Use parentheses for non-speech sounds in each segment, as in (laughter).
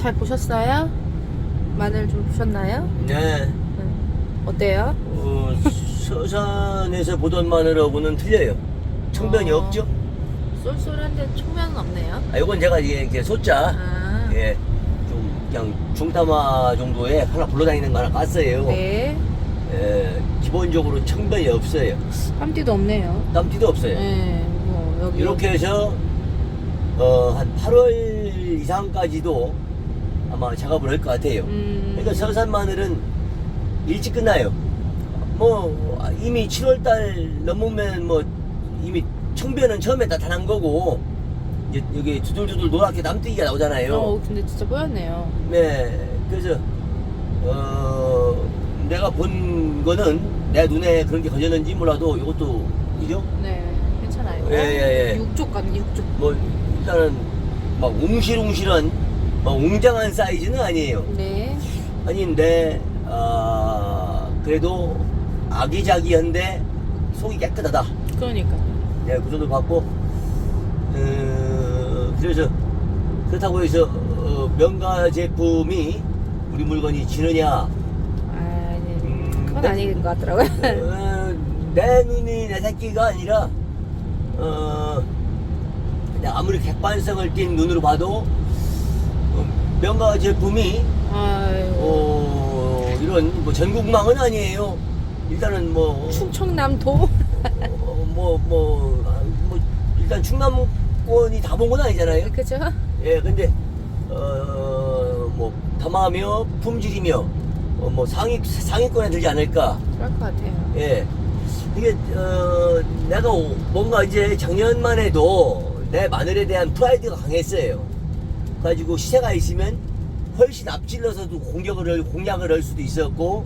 잘 보셨어요? 마늘 좀 보셨나요? 네. 응. 어때요? 어, 서산에서 보던 마늘하고는 틀려요. 청변이 어. 없죠? 쏠쏠한데 총면은 없네요. 아, 이건 제가 이게, 이게 소자, 아, 예, 좀 그냥 중타마 정도에 하나 굴러다니는 거 하나 깠어요. 네. 예, 기본적으로 청변이 없어요. 깜띠도 없네요. 땀띠도 없어요. 네, 뭐 여기 이렇게 해서 어, 한 8월 이상까지도 아마 작업을 할 것 같아요. 음, 그러니까 서산 마늘은 일찍 끝나요. 뭐 이미 7월달 넘으면 뭐 이미 청변은 처음에 나타난 거고 이제 여기 두들두들 노랗게 남뜨기가 나오잖아요. 어, 근데 진짜 뽀얗네요. 네, 그래서 어 내가 본 거는 내 눈에 그런 게 걸렸는지 몰라도 이것도 이죠? 네, 괜찮아요. 예, 예, 예. 육쪽 같네, 육쪽. 뭐 일단은 막 웅실웅실한 막 웅장한 사이즈는 아니에요. 네. 아닌데 아 그래도 아기자기한데 속이 깨끗하다. 그러니까. 네, 그 정도 받고 어, 그래서 그렇다고 해서 어, 명가 제품이 우리 물건이 지느냐 아, 네. 음, 그건 네. 아닌 것 같더라고요. 어, 내 눈이 내 새끼가 아니라 어, 아무리 객관성을 띈 눈으로 봐도 어, 명가 제품이. 어, 이런 뭐 전국망은 아니에요. 일단은 뭐 충청남도? 어, 뭐, 뭐, 아, 뭐, 일단 충남권이 다 본 건 아니잖아요. 그죠? 예, 근데, 어, 뭐, 담화며 품질이며, 어, 뭐, 상위, 상위권에 들지 않을까. 그럴 것 같아요. 예. 이게, 어, 내가 오- 뭔가 이제 작년만 해도 내 마늘에 대한 프라이드가 강했어요. 그래가지고 시세가 있으면 훨씬 앞질러서도 공격을, 할- 공략을 할 수도 있었고,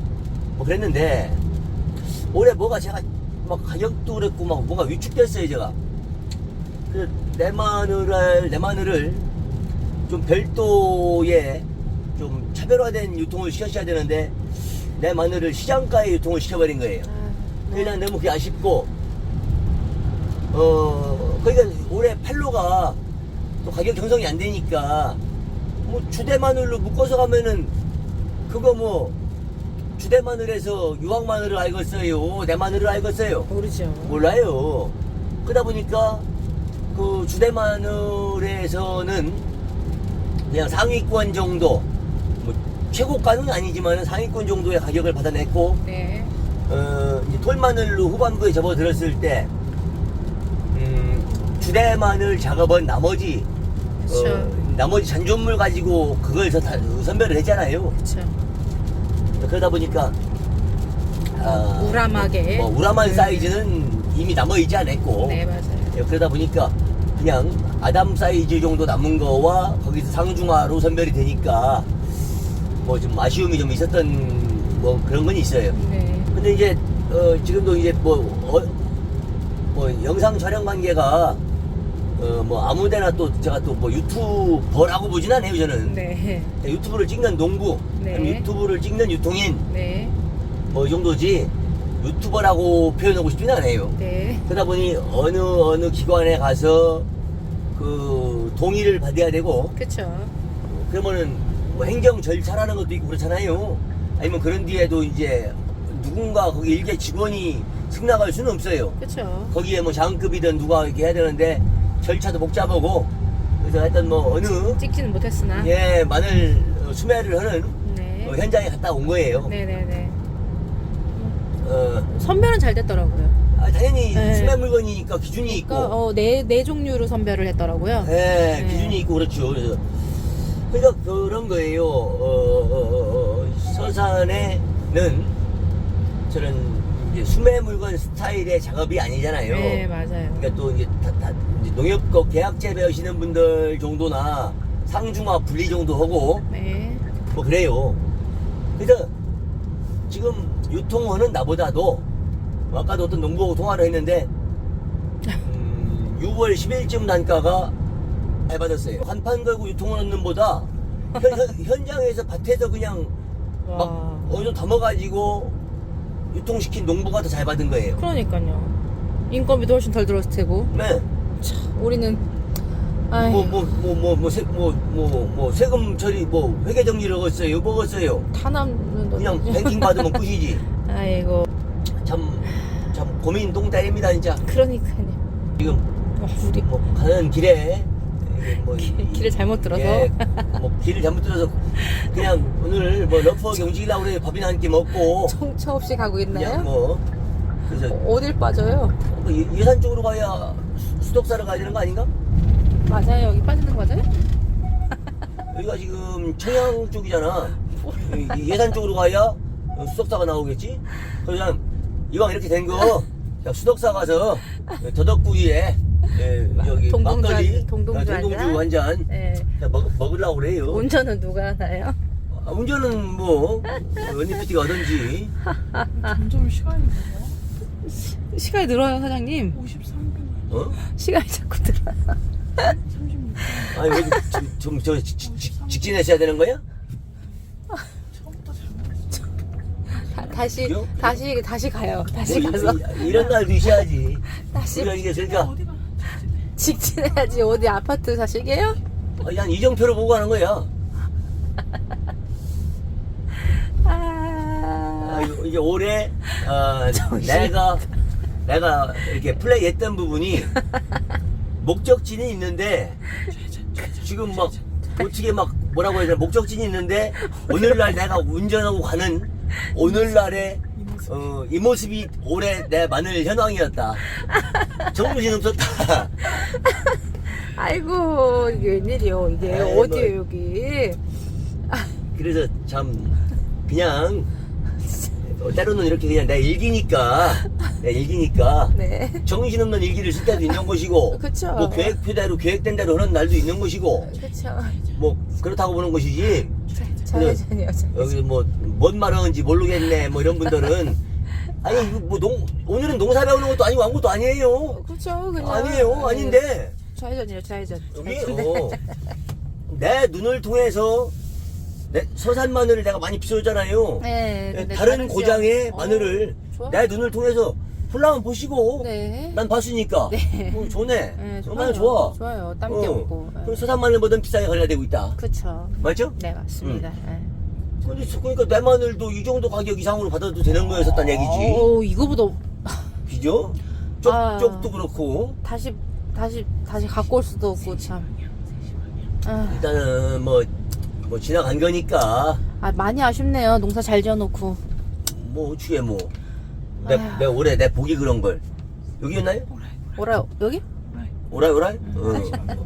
뭐 그랬는데, 올해 뭐가 제가 막 가격도 그랬고 막 뭔가 위축됐어요, 제가. 그래서 내 마늘을, 내 마늘을 좀 별도의 좀 차별화된 유통을 시켰어야 되는데, 내 마늘을 시장가에 유통을 시켜버린 거예요. 아, 그냥 너무 그게 아쉽고 어 그러니까 올해 팔로가 또 가격 형성이 안 되니까 뭐 주대 마늘로 묶어서 가면은 그거 뭐 주대 마늘에서 유황 마늘을 알겠어요 내 마늘을 알겠어요 모르죠. 몰라요 그러다 보니까 그 주대 마늘에서는 그냥 상위권 정도 뭐 최고가는 아니지만 상위권 정도의 가격을 받아냈고 네. 어, 이제 톨마늘로 후반부에 접어들었을 때, 음, 주대마늘 작업은 나머지, 그쵸. 어, 나머지 잔존물 가지고 그걸 서 다, 선별을 했잖아요. 그쵸. 그러다 보니까, 아, 우람하게. 뭐, 우람한 네. 사이즈는 이미 남아 있지 않았고, 네, 맞아요. 예, 그러다 보니까 그냥 아담 사이즈 정도 남은 거와 거기서 상중하로 선별이 되니까 뭐 좀 아쉬움이 좀 있었던 뭐 그런 건 있어요. 네. 근데 이제 어, 지금도 이제 뭐, 어, 뭐 영상 촬영 관계가 어, 뭐 아무데나 또 제가 또 뭐 유튜버라고 보진 않아요 저는 네. 유튜브를 찍는 농부 네. 유튜브를 찍는 유통인 네. 뭐 이 정도지 유튜버라고 표현하고 싶지는 않아요 네. 그러다 보니 어느 어느 기관에 가서 그 동의를 받아야 되고 그쵸. 그러면은 뭐 행정 절차라는 것도 있고 그렇잖아요. 아니면 그런 뒤에도 이제 누군가 거기 일개 직원이 승낙할 수는 없어요. 그쵸. 거기에 뭐 장급이든 누가 이렇게 해야 되는데 절차도 복잡하고 그래서 하여튼 뭐 어느 찍지는 못했으나. 예 마늘 어, 수매를 하는 네. 어, 현장에 갔다 온 거예요. 네네네. 어, 선별은 잘 됐더라고요. 아, 당연히 네. 수매 물건이니까 기준이 있고 그러니까 어, 네, 네 종류로 선별을 했더라고요. 예, 네. 기준이 있고 그렇죠. 그래서 그러니까 그런 거예요. 어, 어, 어, 어, 서산에는 저는 이제 수매 물건 스타일의 작업이 아니잖아요. 네, 맞아요. 그러니까 또 이제, 다, 다 이제 농협법 계약 재배하시는 분들 정도나 상중하 분리 정도 하고 네. 뭐 그래요. 그래서 지금 유통하는 나보다도 뭐 아까도 어떤 농부하고 통화를 했는데 음, 6월 10일쯤 단가가 잘 받았어요. 한판 걸고 유통하는 놈보다 현, 현- 현 장에서 밭에서 그냥 와. 막 어디서 담아가지고 유통시킨 농부가 더 잘 받은 거예요. 그러니까요. 인건비도 훨씬 덜 들었을 테고. 네. 참, 우리는 아이. 뭐 뭐 뭐뭐뭐뭐 뭐 세금 처리 뭐 회계 정리를 했어요 먹었어요 다 남는 돈. 그냥 뱅킹 받으면 끝이지 (laughs) 아이고. 참 참 고민 동달입니다 진짜 그러니까요. 지금 와, 우리 뭐 가는 길에 뭐 길- 이- 길을 잘못 들어서. 예, 뭐 길을 잘못 들어서 그냥 오늘 뭐 러프하게 움직이려고 그래 밥이나 한 끼 먹고 청처 없이 가고 있나요? 그냥 뭐 그래서 어, 어딜 빠져요? 뭐 예- 예산 쪽으로 가야 수- 수덕사를 가야 되는 거 아닌가? 맞아요. 여기 빠지는 거 맞아요? 여기가 지금 청양 쪽이잖아. 이- 이 예산 쪽으로 가야 수덕사가 나오겠지? 그래서 이왕 이렇게 된 거, 야, 수덕사 가서 더덕구이에 예, 여기 동동주 막걸리, 한- 동동주 아, 동동주 한한잔 네. 먹, 먹으려고 그래요. 운전은 누가 하나요? 아, 운전은 뭐 언니 PT가 하든지 점점 시간이 늘어요. 시간이 늘어요, 사장님. 53분, 어? 시간이 자꾸 늘어요. 36분. 아니 왜 좀저 직진했어야 되는 거야? 처음부터 잘못했어. 다, 다시 그죠? 다시 다시 가요. 다시 뭐 가서 이, 런 날도 있어야지. 다시 우리가 이게 그러니까 어디가 직진해야지 어디 아파트 사시게요? 아니, 한 이정표를 보고 하는 거야. 아, 아, 이거- 이게 올해 어, 정신. 내가 내가 이렇게 플레이했던 부분이 목적지는 있는데 지금 막 어떻게 막 뭐라고 해야 되나 목적지는 있는데 오늘날 내가 운전하고 가는 오늘날의 어, 이 모습이 올해 내 마늘 현황이었다. 정신 없었다. (laughs) 아이고 이게 웬일이요? 이게 아이고. 어디요 여기? 그래서 참 그냥 어, 때로는 이렇게 그냥 내 일기니까 내 일기니까 (laughs) 네. 정신없는 일기를 쓸 때도 있는 것이고 (laughs) 그쵸. 뭐 계획표대로 계획된 대로 하는 날도 있는 것이고 그렇죠. 뭐 그렇다고 보는 것이지 좌회전이요. 좌회전. 여기 뭐 뭔 말하는지 모르겠네 뭐 이런 분들은 (laughs) 아니 이거 뭐 농, 오늘은 농사 배우는 것도 아니고 아무것도 아니에요 그렇죠. 그냥 아니에요 네. 아닌데 좌회전이요. 좌회전. 여기. 어, 내 눈을 통해서 내 서산 마늘을 내가 많이 비춰줬잖아요 네. 예, 근데 다른 고장의 마늘을 어, 좋아. 내 눈을 통해서 훌라면 보시고 네. 난 봤으니까 네. 어, 좋네 네, 정말 좋아 좋아요. 땀띠 어. 없고. 네. 그럼 서산 마늘보다 비싸게 관리가 되고 있다 그렇죠. 맞죠? 네 맞습니다. 네. 근데 그러니까 내 마늘도 이 정도 가격 이상으로 받아도 되는 거였었단 얘기지 오 이거보다 그죠? 쪽, 아. 쪽도 그렇고 다시 다시 다시 갖고 올 수도 없고 참. 아, 일단은 뭐, 뭐 지나간 거니까 아, 많이 아쉽네요. 농사 잘 지어놓고. 뭐 어떻게 뭐 내 아휴. 내 올해 내 복이 그런 걸 여기였나요? 뭐라 여기? 오라이 오라이? 어,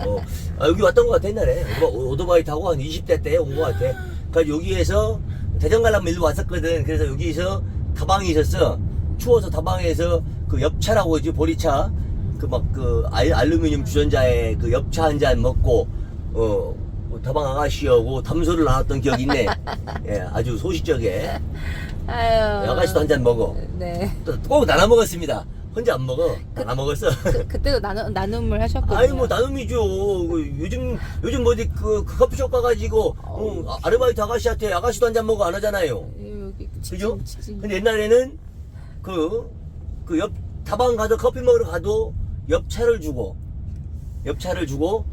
어. 아, 여기 왔던 것 같아 옛날에 오토바- 오토바이 타고 한 20대 때 온 것 같아 그러니까 여기에서 대전 가려면 일로 왔었거든 그래서 여기서 다방이 있었어 추워서 다방에서 그 엽차라고 하지 보리차 그 막 그 알루미늄 주전자에 그 엽차 한 잔 먹고 어 다방 아가씨하고 담소를 나눴던 기억이 있네 (laughs) 예 아주 소식적에 아유. 아가씨도 한 잔 먹어 네. 또 꼭 나눠 먹었습니다 혼자 안 먹어 나눠 먹었어 그, 그때도 나눔 나눔을 하셨거든요. 아니 뭐 나눔이죠. 그 요즘 요즘 뭐 어디 그, 그 커피숍 가가지고 어, 아- 아르바이트 아가씨한테 아가씨도 한 잔 먹어 안 하잖아요. 여기 그죠? 직진, 직진. 근데 옛날에는 그 그 옆 다방 가서 커피 먹으러 가도 엽차를 주고 엽차를 주고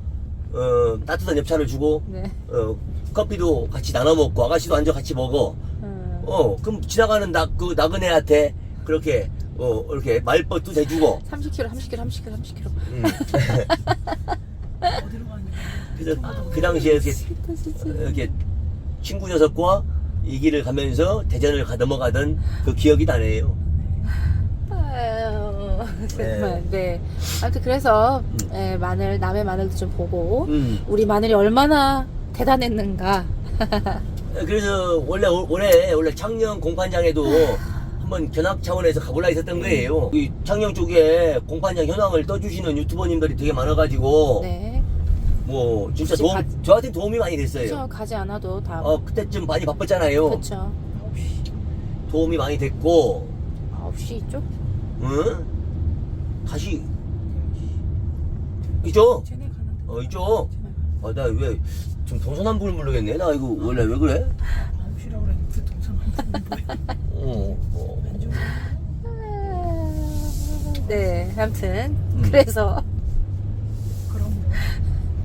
어 따뜻한 엽차를 주고 네. 어 커피도 같이 나눠 먹고 아가씨도 앉아 같이 먹어. 음. 어 그럼 지나가는 나 그 나그네한테 그렇게 어 이렇게 말벗도 대주고 30kg, 30kg, 30kg, 30kg. 음. (laughs) 어디로 가냐. 그래서 그 당시에 이렇게 진짜. 이렇게 친구 녀석과 이 길을 가면서 대전을 가 넘어가던 그 기억이 나네요. (laughs) 정말. 네. 아무튼 그래서 음. 예, 마늘 남의 마늘도 좀 보고 음. 우리 마늘이 얼마나 대단했는가. 그래서 원래 올- 올해 원래 창녕 공판장에도 한번 견학 차원에서 가볼라 했었던 거예요. 이 창녕 쪽에 공판장 현황을 떠주시는 유튜버님들이 되게 많아가지고 네. 뭐 진짜 도움 가- 저한테 도움이 많이 됐어요. 그렇죠. 가지 않아도 다. 어 그때쯤 많이 바빴잖아요. 9시. 도움이 많이 됐고, 9시 있죠? 응? 다시 이쪽, 쟤네 가는데. 어 이쪽. 아, 나 왜, 지금 동서남북을 모르겠네. 나 이거 원래 왜 그래? 9시라고 그랬는데 동상 안 뭐야. 어, 어. 네. 아무튼 음. 그래서 그럼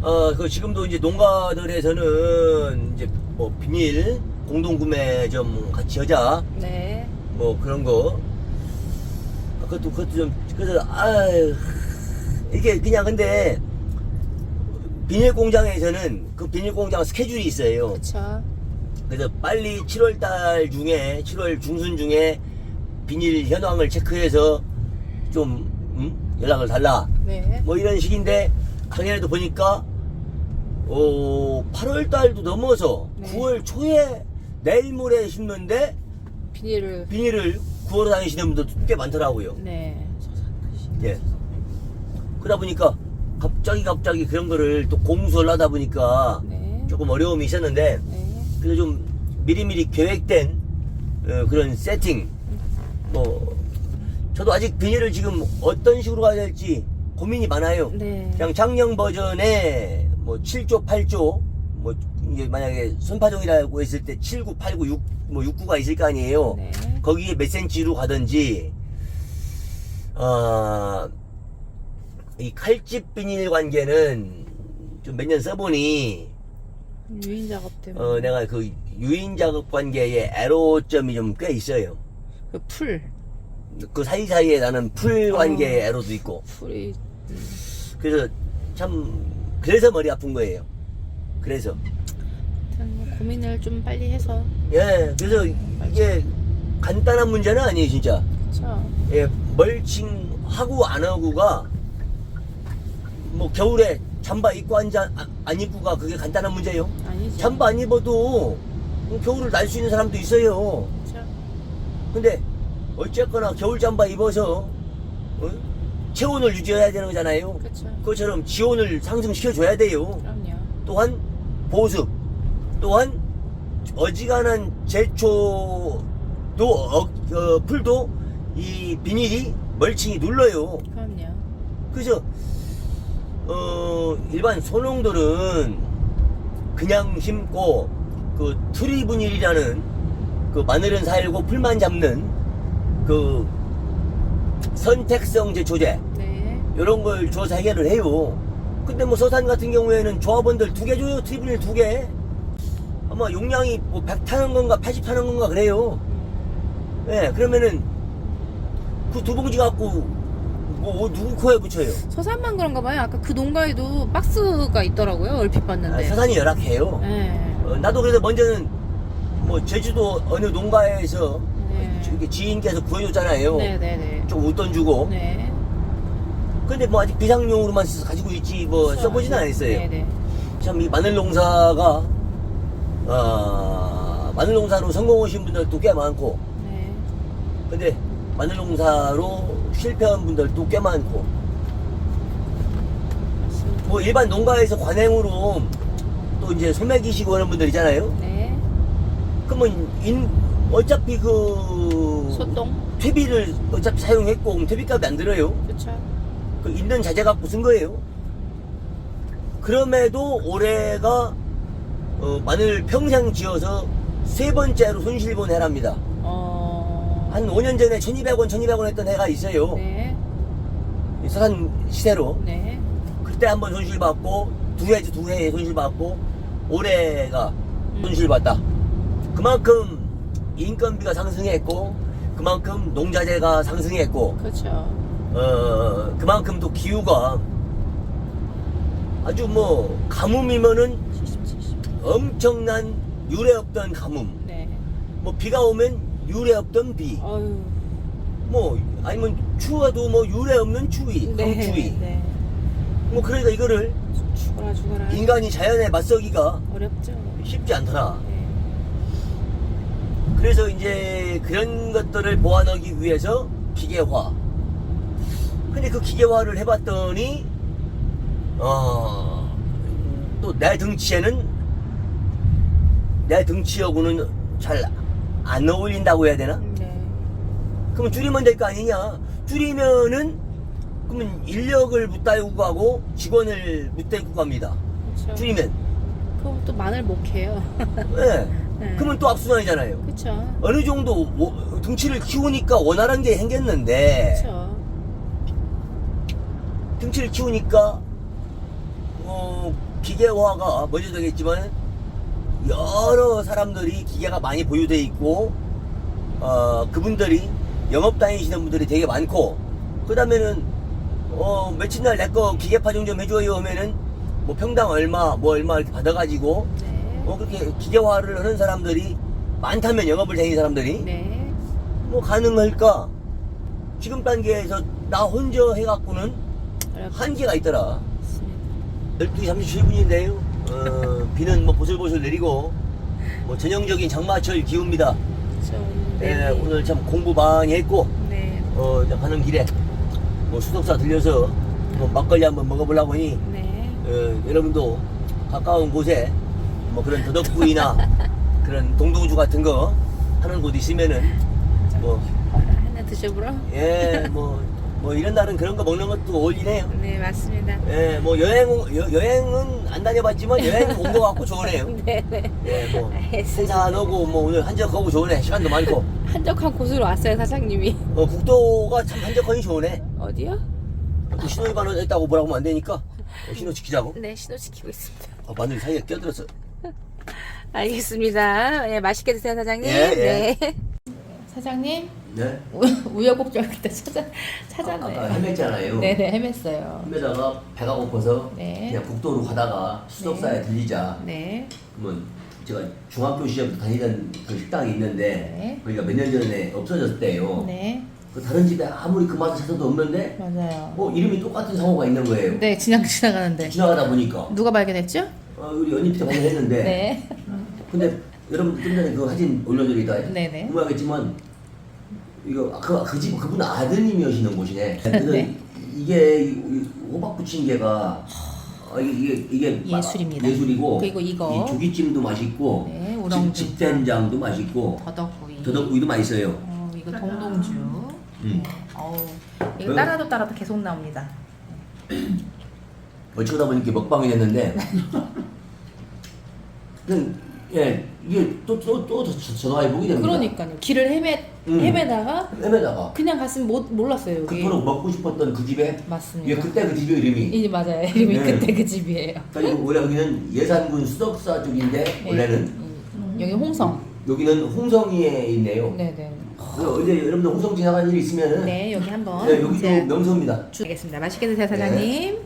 뭐. 어, 그 지금도 이제 농가들에서는 이제 뭐 비닐 공동 구매점 같이 하자 네. 뭐 그런 거 그것도 그것도 좀 그래서 아유 이게 그냥 근데 비닐 공장에서는 그 비닐 공장 스케줄이 있어요. 그쵸. 그래서 빨리 7월 달 중에 7월 중순 중에 비닐 현황을 체크해서 좀 음? 연락을 달라. 네. 뭐 이런 식인데 작년에도 보니까 어 8월 달도 넘어서 네. 9월 초에 내일 모레 심는데 비닐을. 비닐을 구하러 다니시는 분들도 꽤 많더라고요. 네. 예. 그러다 보니까 갑자기 갑자기 그런 거를 또 공수를 하다 보니까 네. 조금 어려움이 있었는데 네. 그래서 좀 미리미리 계획된 어, 그런 세팅 뭐 저도 아직 비닐을 지금 어떤 식으로 가야 될지 고민이 많아요. 네. 그냥 작년 버전에 뭐 7조, 8조, 뭐 이제 만약에 손파종이라고 했을 때 7, 9, 8, 9, 6, 뭐 6구가 있을 거 아니에요. 네. 거기에 몇 센치로 가든지, 어, 이 칼집 비닐 관계는 좀 몇 년 써보니, 유인 작업 때문에. 어, 내가 그 유인 작업 관계에 애로점이 좀 꽤 있어요. 그 풀. 그 사이사이에 나는 풀 관계의 어. 애로도 있고. 풀이. 음. 그래서 참, 그래서 머리 아픈 거예요. 그래서. 뭐 고민을 좀 빨리 해서. 예, 그래서 이게 간단한 문제는 아니에요, 진짜. 그쵸. 예, 멀칭 하고 안 하고가 뭐 겨울에 잠바 입고 앉아, 아- 안 입고가 그게 간단한 문제예요. 아니죠. 잠바 안 입어도 겨울을 날 수 있는 사람도 있어요. 그쵸. 근데 어쨌거나 겨울 잠바 입어서 어? 체온을 유지해야 되는 거잖아요. 그쵸. 그것처럼 지온을 상승시켜 줘야 돼요. 그럼요. 또한 보습, 또한 어지간한 제초 도 어, 어, 풀도 이 비닐이 멀칭이 눌러요. 그럼요. 그래서 어, 일반 소농들은 그냥 심고 그 트리 분일이라는 그 마늘은 살고 풀만 잡는 그 선택성 제초제 네. 이런 걸 줘서 해결을 해요. 근데 뭐 서산 같은 경우에는 조합원들 두 개 줘요. 트리블 두 개. 아마 용량이 뭐 100 타는 건가 80 타는 건가 그래요. 음. 예, 그러면은 그 두 봉지 갖고 뭐 누구 코에 붙여요? 서산만 그런가 봐요. 아까 그 농가에도 박스가 있더라고요. 얼핏 아, 봤는데. 서산이 열악해요. 네. 어, 나도 그래서 먼저는 뭐 제주도 어느 농가에서 네. 지인께서 구해줬잖아요. 네네네. 좀 웃돈 주고. 네. 근데 뭐 아직 비상용으로만 가지고 있지 뭐 써보지는 않았어요. 네네. 참 이 마늘 농사가 어, 마늘 농사로 성공하신 분들도 꽤 많고 네. 근데 마늘 농사로 실패한 분들도 꽤 많고. 뭐 일반 농가에서 관행으로 또 이제 소매기시고 하는 분들 있잖아요 네. 그러면 인 어차피 그 소똥. 퇴비를 어차피 사용했고 그럼 퇴비값이 안 들어요 그쵸. 그 있는 자재 갖고 쓴 거예요 그럼에도 올해가 어, 마늘 평생 지어서 세 번째로 손실본 해랍니다 어. 한 5년 전에 1200원 1200원 했던 해가 있어요 네. 이 서산 시세로 네. 그때 한 번 손실 받고 두 해죠 두 해에 손실 받고 올해가 음. 손실 받다 그만큼 인건비가 상승했고 그만큼 농자재가 상승했고 그쵸. 어 그만큼 또 기후가 아주 뭐 가뭄이면은 70, 70. 엄청난 유례 없던 가뭄 네. 뭐 비가 오면 유례 없던 비 어유. 뭐 아니면 추워도 뭐 유례 없는 추위 강추위 네. 뭐 그러니까 이거를 죽어라 죽어라. 인간이 자연에 맞서기가 어렵죠. 쉽지 않더라 네. 그래서 이제 그런 것들을 보완하기 위해서 기계화. 근데 그 기계화를 해봤더니, 어, 또 내 등치에는, 내 등치하고는 잘 안 어울린다고 해야 되나? 네. 그러면 줄이면 될 거 아니냐? 줄이면은, 그러면 인력을 묻달고 가고 직원을 묻달고 갑니다. 그쵸. 줄이면. 그럼 또 마늘 못 캐요. 예. 네. 그러면 또 악순환이잖아요. 그쵸. 어느 정도 워- 등치를 키우니까 원활한 게 생겼는데 그쵸. 등치를 키우니까 어 기계화가 먼저 되겠지만 여러 사람들이 기계가 많이 보유돼 있고 어, 그분들이 영업 다니시는 분들이 되게 많고 그 다음에는 어, 며칠 날 내 거 기계 파종 좀 해줘요 하면은 뭐 평당 얼마 뭐 얼마 이렇게 받아가지고 네. 어, 그렇게 기계화를 하는 사람들이 많다면 영업을 다니는 사람들이 네. 뭐 가능할까 지금 단계에서 나 혼자 해갖고는 한계가 있더라 어렵습니다. 12시 37분인데요. 어, 비는 뭐 보슬보슬 내리고 뭐 전형적인 장마철 기후입니다. 좀 예, 네. 오늘 참 공부 많이 했고 네. 어, 이제 가는 길에 뭐 수독사 들려서 뭐 막걸리 한번 먹어보려고 하니 네. 어, 여러분도 가까운 곳에 뭐 그런 더덕구이나 (laughs) 그런 동동주 같은 거 하는 곳 있으면은 뭐 하나 드셔보러? 예, 뭐, 뭐 이런 날은 그런 거 먹는 것도 어울리네요. 네, 맞습니다. 예, 뭐 여행 여, 여행은 안 다녀봤지만 (laughs) 여행 온 거 같고 좋으네요. (laughs) 네, 네. 예, 뭐 알겠습니다. 한산하고 뭐 오늘 한적 가고 좋으네. 시간도 많고. (laughs) 한적한 곳으로 왔어요, 사장님이. 어, 국도가 참 한적하니 좋으네. 어디요? 또 신호위반을 했다고 뭐라고 하면 안 되니까 어, 신호 지키자고. 네, 신호 지키고 있습니다. 아, 마늘 사이에 껴들었어. 알겠습니다. 예, 맛있게 드세요, 사장님. 예, 예. 네. 사장님, 네. 우- 우여곡절 그때 찾아, 찾았네요. 아까 헤맸잖아요. 네네, 헤맸어요. 헤매다가 배가 고파서 네. 그냥 국도로 가다가 수덕사에 들리자. 네. 그러면 제가 중학교 시절부터 다니던 그 식당이 있는데 네. 거기가 몇 년 전에 없어졌대요. 네, 그 다른 집에 아무리 그 맛을 찾아도 없는데 맞아요. 어 이름이 똑같은 상호가 있는 거예요. 네, 지나, 지나가는데. 지나가다 보니까 누가 발견했죠? 어, 우리 연입때 발견했는데 네. 근데 여러분 좀 전에 그 사진 올려드리다 네네. 궁금하겠지만 이거 그, 그 집 그분 아드님이 오시는 곳이네. 그래서 네. 이게 이- 이 호박 부침개가 어, 이게 이게 이게 예술입니다. 예술이고 그리고 이거. 이 조기찜도 맛있고 네, 우렁주. 집, 집된장도 맛있고 더덕구이. 더덕구이도 맛있어요. 어, 이거 동동주. 음. 어우, 이거 따라도 따라도 계속 나옵니다. 어쩌다 보니 이렇게 먹방이 됐는데 (laughs) 그냥 예 이게 또 또또 전화해 보게 됩니다. 그러니까요. 길을 헤매, 음. 헤매다가 헤매다가 그냥 갔으면 못, 몰랐어요, 여기. 그토록 먹고 싶었던 그 집에 맞습니다. 이게 그때 그 집의 이름이 이제 맞아요. 이름이 네. 그때 그 집이에요. 그리고 원래 여기는 예산군 수덕사 쪽인데 네. 원래는 음, 여기 홍성. 여기는 홍성리에 있네요. 네네. 그래서 어제 여러분들 홍성 지나간 일이 있으면은 네, 여기 한번. 네, 여기도 명소입니다. 주- 알겠습니다. 맛있게 드세요, 사장님.